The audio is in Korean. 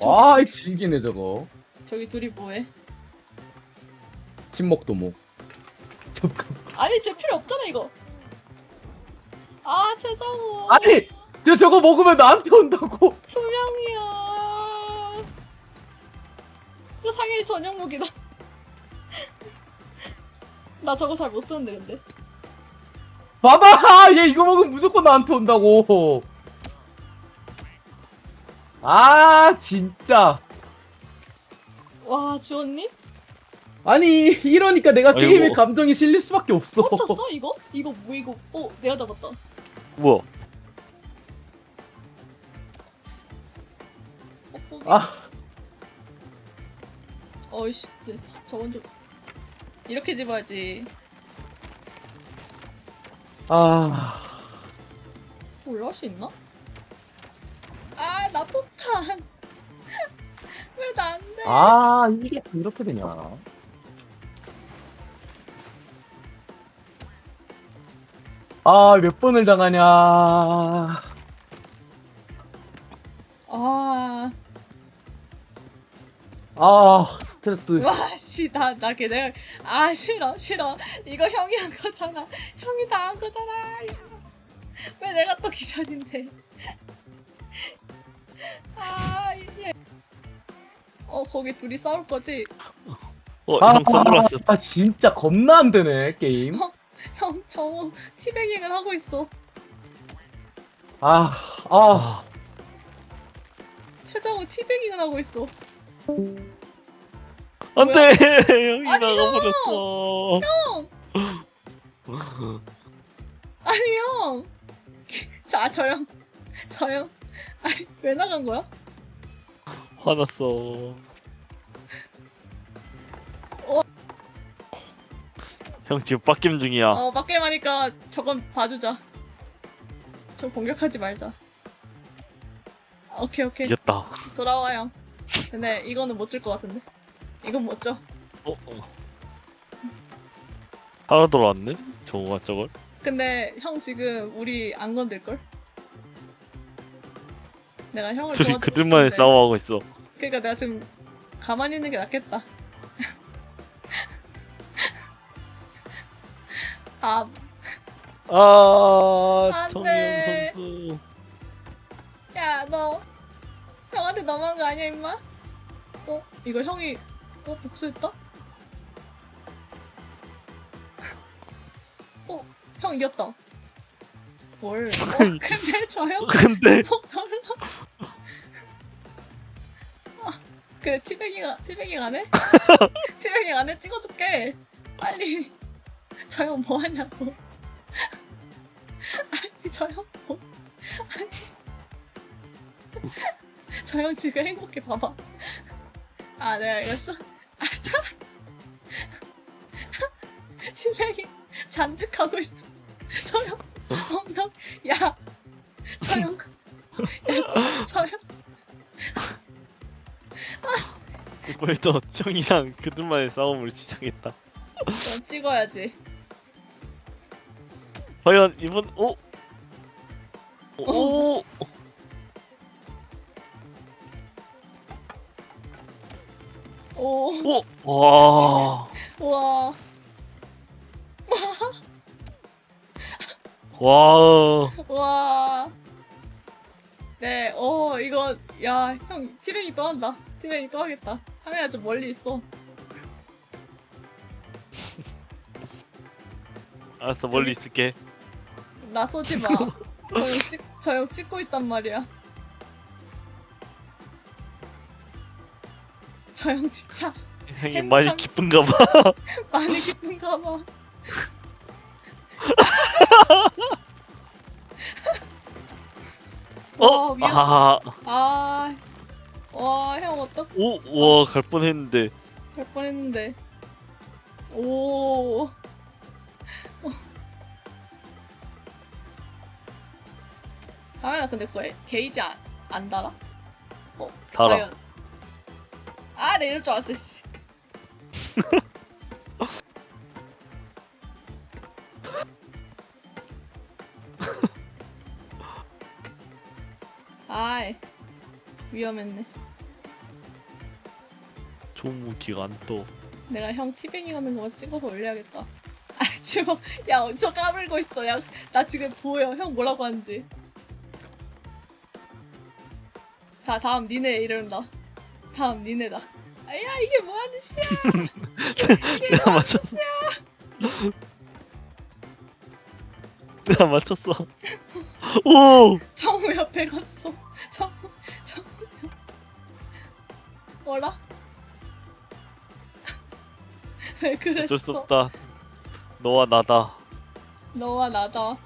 아, 이 질기네 저거. 저기 둘이 뭐해? 침묵 도목. 잠깐. 아니 쟤 필요 없잖아 이거. 아 최정우. 아니, 저 저거 먹으면 나한테 온다고. 두 명이야. 이거 상일 전용 무기다. 나 저거 잘 못 쓰는데 근데. 봐봐, 얘 이거 먹으면 무조건 나한테 온다고. 아, 진짜. 와 주원님? 아니, 이러니까 내가 아이고. 게임에 감정이 실릴 수밖에 없어. 훔쳤어 이거? 이거 뭐 이거? 어 내가 잡았다. 뭐야? 어, 아, 어이씨 네, 저건 좀 이렇게 집어야지. 아. 올라올 수 있나? 아, 나 폭탄. 왜 나 안 돼? 아, 이게 이렇게 되냐. 아, 몇 번을 당하냐. 아, 아, 스트레스. 와, 씨, 나, 나 걔네, 아, 싫어, 싫어. 이거 형이 한 거잖아. 형이 다 한 거잖아. 왜 내가 또 기절인데. 아, 이게. 어, 거기 둘이 싸울 거지? 어, 아, 형 선글라스. 아, 진짜 겁나 안 되네, 게임. 형, 저 티베깅을 하고 있어. 아, 아. 최정우 티베깅을 하고 있어. 안 돼! 형이 아니, 나가버렸어. 형! 아니, 형! 자, 저 형. 저 형. 아니, 왜 나간 거야? 화났어. 어. 형 지금 빡김 중이야. 어, 맞게 하니까 저건 봐주자. 저 공격하지 말자. 오케이, 오케이. 이겼다. 돌아와, 형. 근데 이거는 못 줄 것 같은데. 이건 못 줘. 어, 어. 하나 돌아왔네? 정우가 저걸? 근데 형 지금 우리 안 건들 걸? 내가 형을 둘이 도와주고 그들만의 싶은데. 싸움하고 있어. 그러니까 내가 지금 가만히 있는 게 낫겠다. 아, 아, 안 돼. 선수. 야, 너 형한테 너무한 거 아니야, 임마? 어, 이거 형이 어 복수했다? 어, 형 이겼다. 뭘? 어, 근데 저 형? 근데 목 달라. 아, 그래 티베깅 티베깅 안 해? 티베깅 안 해? 찍어줄게. 빨리. 저 형 뭐 하냐고. 아니 저 형 뭐? 아니. 저 형 지금 행복해 봐봐. 아 내가 이랬어. 티베깅 잔뜩 하고 있어. 저 형 엉덩 야. 저 형. 야, 저 형. 이번에도 형이랑 그들만의 싸움을 시작했다. 넌 찍어야지. 과연 이번 오 오. 오, 오! 와. 우와. 와. 와. 네, 어, 이거, 야, 형, 티뱅이 또 한다. 티뱅이 또 하겠다. 상해야 좀 멀리 있어. 알았어, 멀리 있을게. 나 쏘지 마. 저형 찍, 저형 찍고 있단 말이야. 저 형 진짜 형이 행복한- 많이 기쁜가 봐. 많이 기쁜가 봐. 와, 어? 아. 아, 와, 형 어떡 오, 와, 갈 뻔했는데. 갈 뻔했는데. 오. 다현아 근데 그거 에- 게이지 안, 안 달아? 어, 달아. 과연. 아, 내 이럴 줄 알았어, 씨. 아이, 위험했네. 좋은 무기가 안 떠. 내가 형 티뱅이 하는 거 찍어서 올려야겠다. 아, 지금, 야, 어디서 까불고 있어. 야, 나 지금 보여. 형 뭐라고 하는지. 자, 다음 니네 이른다. 다음 니네다. 아, 야, 이게 뭐 하는 시야? 이게 내가 뭐 하는 맞췄어. 시야? 내가 맞췄어. 오! 정우 옆에 갔어. 뭐라? 왜 그랬어? 어쩔 수 없다. 너와 나다. 너와 나다.